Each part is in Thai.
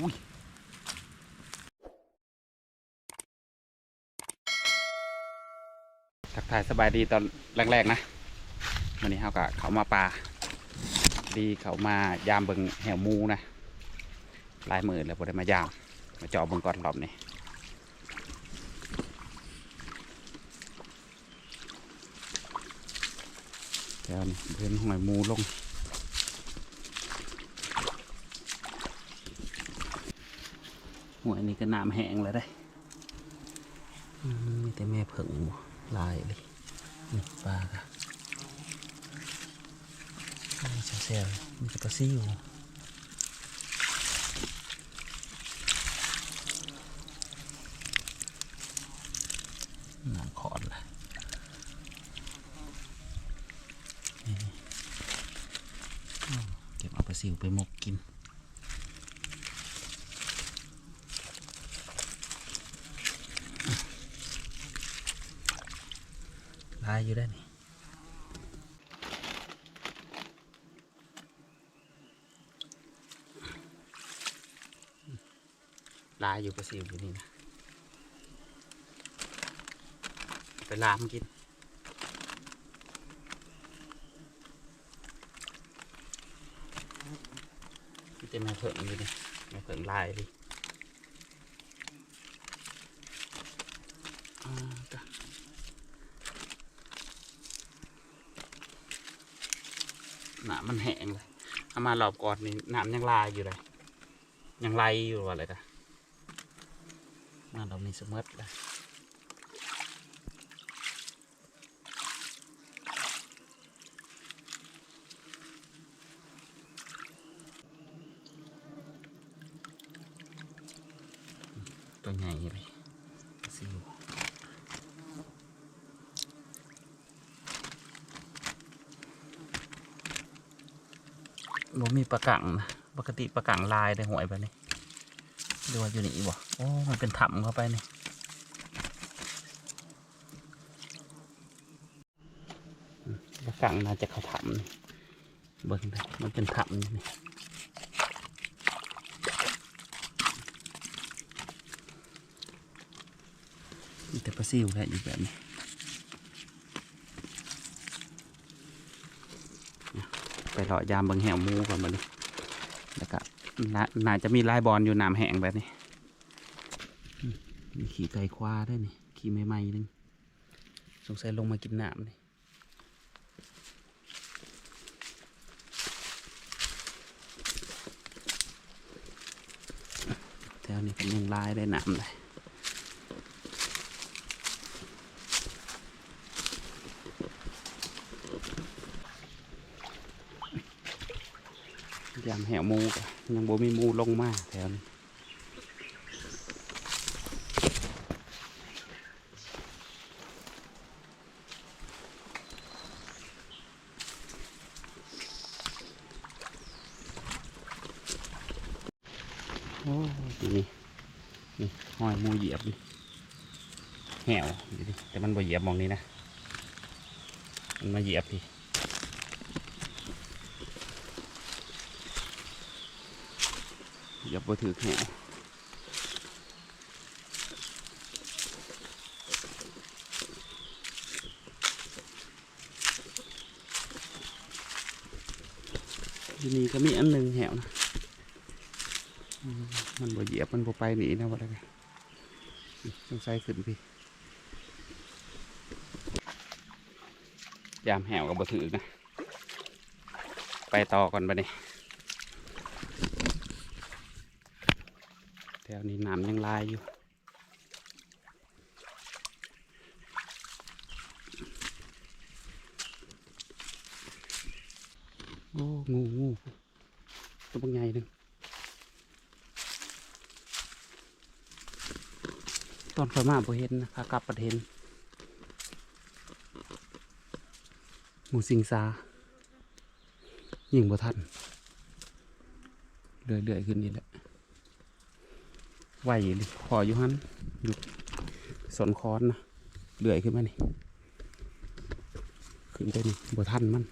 อุ้ยทักทายสบายดีตอนแรกๆนะวันนี้เขากะเขามาปลาดีเขามายามเบิงแหวมูนะลายหมื่นแล้วพอได้มายาม มาจาะเบิงก่อนรอบนี้แล้วนี่เดินหอยมูลง หัวนี่ก็น้ำแห้งแล้วได้มีแต่แม่เผิงลายเลยนี่ปลากะนี่เซลๆมีแต่ปลาซิวน้ำขอนละนี่อืมเก็บเอาปลาซิวไปหมกกิน ลาย อยู่ได้นี่ลายอยู่กระสิวอยู่นี่นะไปลามกินมันจะม่เผิ่งอยู่นี่ม่เผิ่งลายดิอ่าจ้ะ น้ำ มันแห้งเลยเอามารอบก่อนนี่น้ำยังลายอยู่เลย ยังไหลอยู่ว่าอะไรกันมาเรานี่สมมติเลยตัวใหญ่เลยซิว บ่มีปลากังนะปกติปลากังลายได้หวยไปนี่ดูว่าอยู่นี่บ่โอ้มันเป็นถ้ำเข้าไปนี่ปลากังน่าจะเข้าถ้ำนี่เบิ่งได้มันเป็นถ้ำนี่มีแต่ปลาซิวแค่อยู่แบบนี้ ไปเลาะยามเบิงแหวมูก่อนมาเลยแล้วก็น่าจะมีลายบอลอยู่น้ำแห้งแบบนี้มีขี่ไก่ควาได้นี่ขี่ใหม่ๆนึงสงสัยลงมากินน้ำนี่แถวนี้เป็นยังลายได้น้ำเลย ยามแหวมูกยังบ่มีมูลงมาแถวนี้โอ้ยนี่นี่ห้อยมูเหยียบนี่แหวดิแต่มันบ่เหยียบมองนี้นะ มันมาเหยียบพี่ เหยียบบ่ถือแหวทีนี้ก็มีอันหนึ่งแหวนะ มันบ่เหยียบมันบ่ไปหนีนะว่าอะไรต้องใส่ขึ้นพี่ยามแหวกับบ่ถือนะ ไปต่อก่อนไปนี่ แถวนี้น้ำยังลายอยู่โอ้งูงูตัวบางใหญ่หนึ่งตอนข่อยมาบ่เห็นนะขากลับประเทนหมูสิงซายิงบ่ทันเรื่อยๆขึ้นนี่แหละ ไหวเลยขออยู่หันอยู่สนคอนนะเรื่อยขึ้นมานี่ขึ้นไปนี่บ่ทันมัน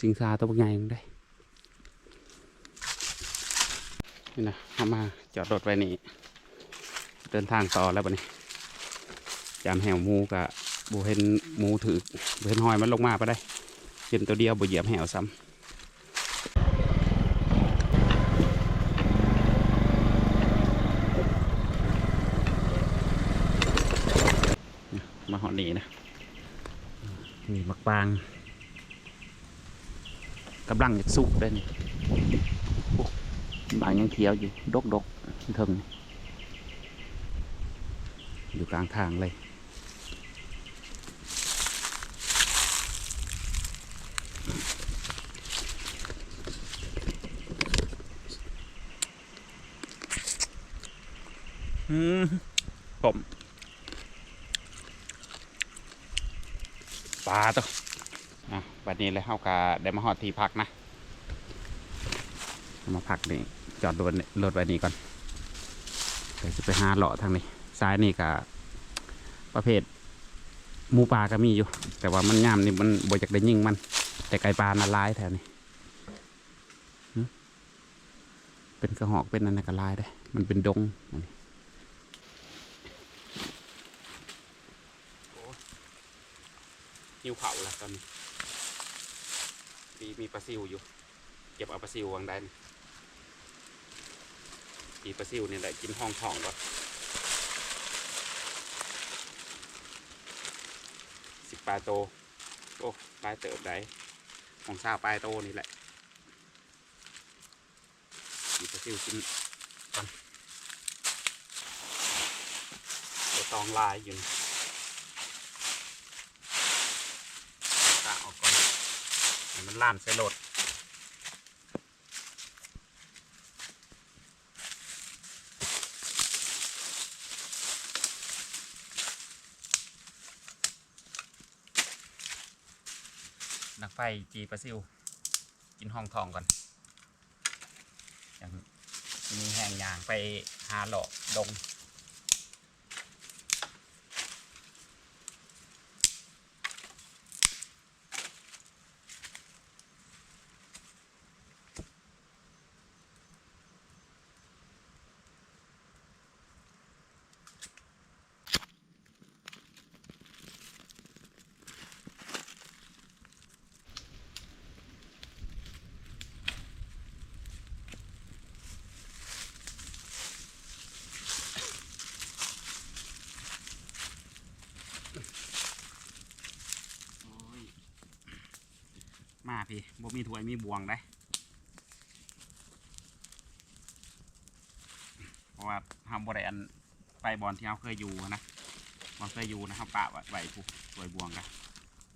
สิงซาตัวใหญ่ยังได้นี่นะเอามาจอดรถไว้นี่ เดินทางต่อแล้วบัดนี้จามแหวมูกับบูเห็นมูถือบูเห็นหอยมันลงมาปะได้เห็นตัวเดียวบูเหยียบแหวซ้ำ มาหอดนี่นะมีมักปางกำลังจะสุกได้นี่โอ้บางยังเขียวอยู่ ดกดกๆเทิงนี่อยู่กลางทางเลยอืมผม ปลาตัวอะบัดนี้เลยเฮากะได้มาหอดที่พักนะ มาพักนี่จอดรถรถไว้นี่ก่อนเดี๋ยวจะไปหาเลาะทางนี้ซ้ายนี่ก็ประเภทหมูปลาก็มีอยู่ แต่ว่ามันงามนี่มันบ่อยากได้ยิ่งมัน แต่ไก่ปลาน่ะลายแถวนี้เป็นกระหอกเป็นอันนั้นก็ลายได้ มันเป็นดงอันนี้ หิวเผาแล้วตอนนี้มีมีปลาซิวอยู่ เก็บเอาปลาซิววางได้นี่ปีปลาซิวเนี่ยแหละกินห้องทองก่อนสิบปลาโต โอ้ปลาเติบได้ของซาวปลาโตนี่แหละมีปลาซิวกินก่อนตัวตองลายอยู่นี่ตาออกก่อนให้ มันล่ามใส่รถนักไฟจีปลาซิว กินห้องทองก่อนอย่างมีแห้งอย่างไปหาหลอกดง พี่บ่มีถ้วยมีบวงได้เพราะว่าทำบ่ได้อันไปบอลที่เขาเคยอยู่นะบอลเคยอยู่นะครับปะไว้ผู้ถ้วยบวงกัน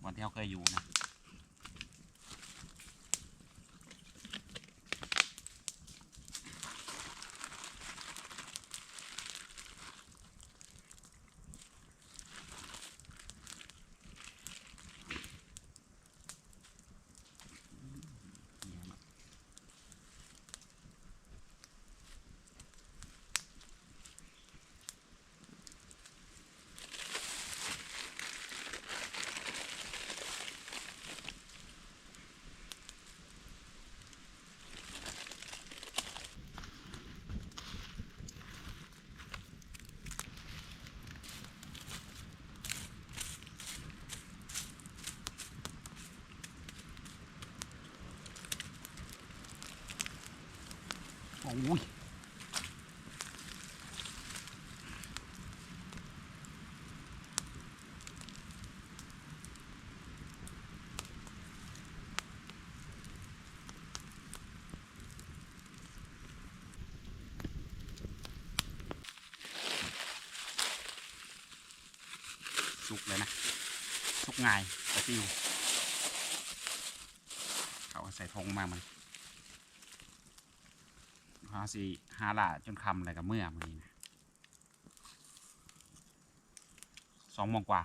บอลที่เขาเคยอยู่นะโอ้ยสุกเลยนะ สุกง่ายกระติ้วเขาใส่ธงมามัน เขาสิหาละจนคำอะไรกับเมื่อมันนี้นะสองโมงกว่า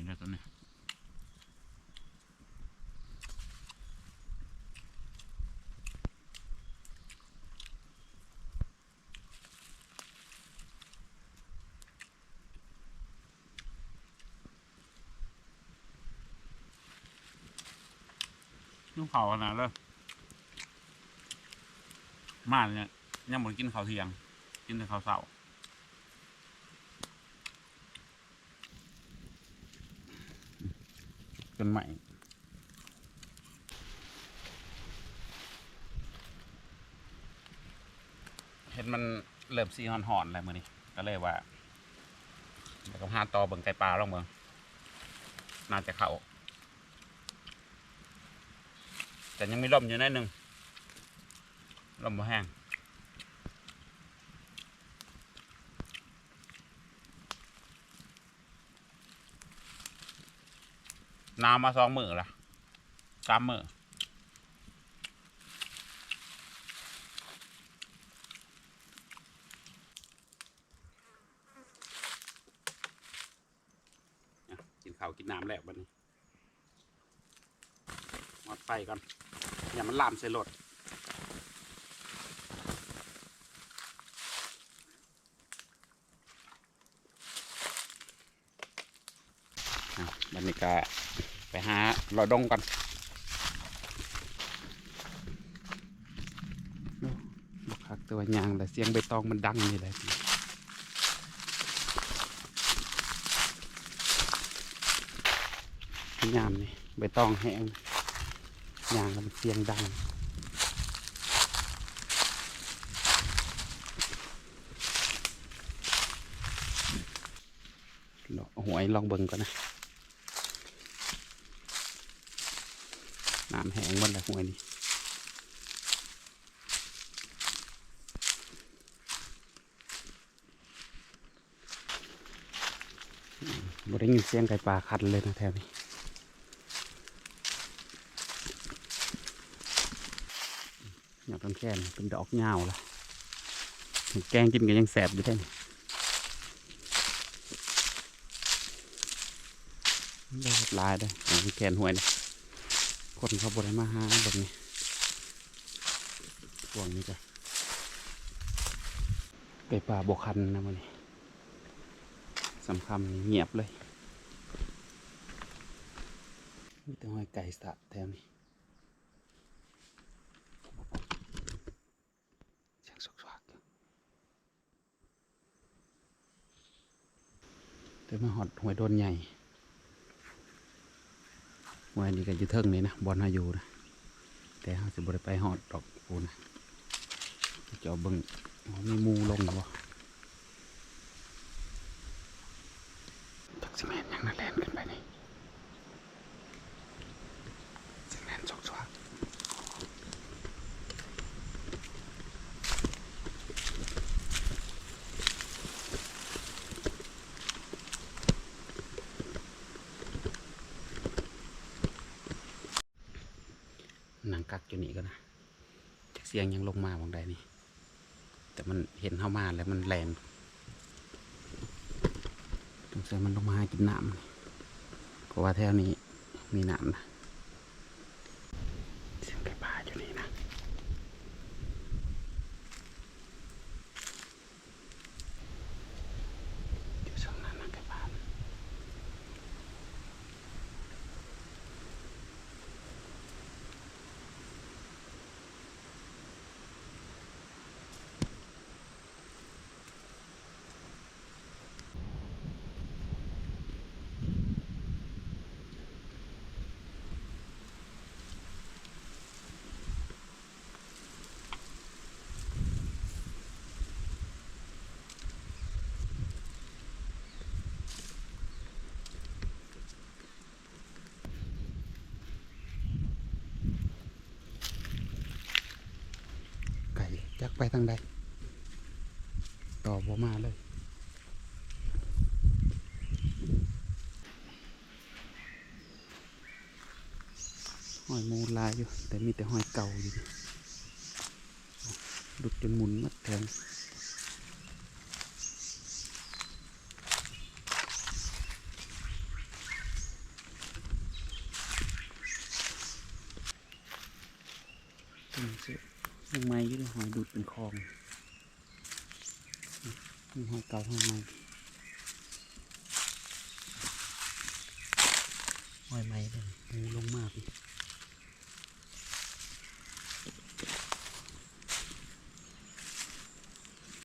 ตอนนี้นใหม่เลยตัวนี้ลูกเผาขนาดเลยมาเนี่ยยังหมดกินข้าวเที่ยง กินแต่ข้าวเสาร์ จนใหม่เห็นมันเริ่มซีหอนหอนๆแล้วมือนี้ก็เลยว่าแล้วก็พาต่อเบิ่งไก่ปลาลองเบิ่งน่าจะเข้าแต่ยังมีลมอยู่นิดนึงลมบ่แห้ง น้ำมาสองมือละสามมืออะกินข้าวกินน้ำแล้วบันนี้หมดไฟก่อนอย่ามันลามใส่รถ บัดนี้ก็ไปหาลอยดงก่อนบักคักตัวยางแต่เสียงใบตองมันดังนี่แหละยามนี่ใบตองแห้งยางแล้วมันเสียงดังลองหวยลองเบิ่งก่อนนะ น้ำแห้งหมดแล้วหวยนี่บ่ได้ยินเสียงไก่ป่าคันเลยนะแถวนี้อยากต้นแค่นเป็นดอกเงาละแกงกินกันยังแสบอยู่แท่นี่เลิศลายเลยต้นแกนหวยเลย คนเขาบริมาหาแบบนี้พวงนี้จ้ะไปป่าบกคันนะมันนี่สำคัญเงียบเลยมีแต่หอยไก่สะแถวนี้ช่างสกสวักเดี๋ยวมาหอดหวยโดนใหญ่ วันนี้ก็อยู่เทิงนี่นะบอลหาอยู่นะแต่เขาสิบริไปหอดดอกปูนะจะเอาเบิ้งมีมูลงหรือเปล่าจักสิแมนยังน่าแลนกันไปนี่สิแมนสกสวักหนัง กักอยู่นี่ก็นะจากเสียงยังลงมาบางใดนี่ แต่มันเห็นเข้ามาแล้วมันแลนสงสัยมันลงมาหากินน้ำเพราะว่าแถวนี้มีน้ำนะเสียงไก่ป่าอยู่นี่นะอยู่ช่องนั้นนะไก่ป่า ไก่จัก ไปทางใดต่อบ่มาเลย หอยมูลายอยู่ แต่มีแต่หอยเก่าอยู่ดุดจนหมุนหมัดแทน อืมเสือล งไม้อยืดหอยดูดเป็นคลองมีหอยเก่าหอยใหม่หอยใหม่เลยงูลงมากเลย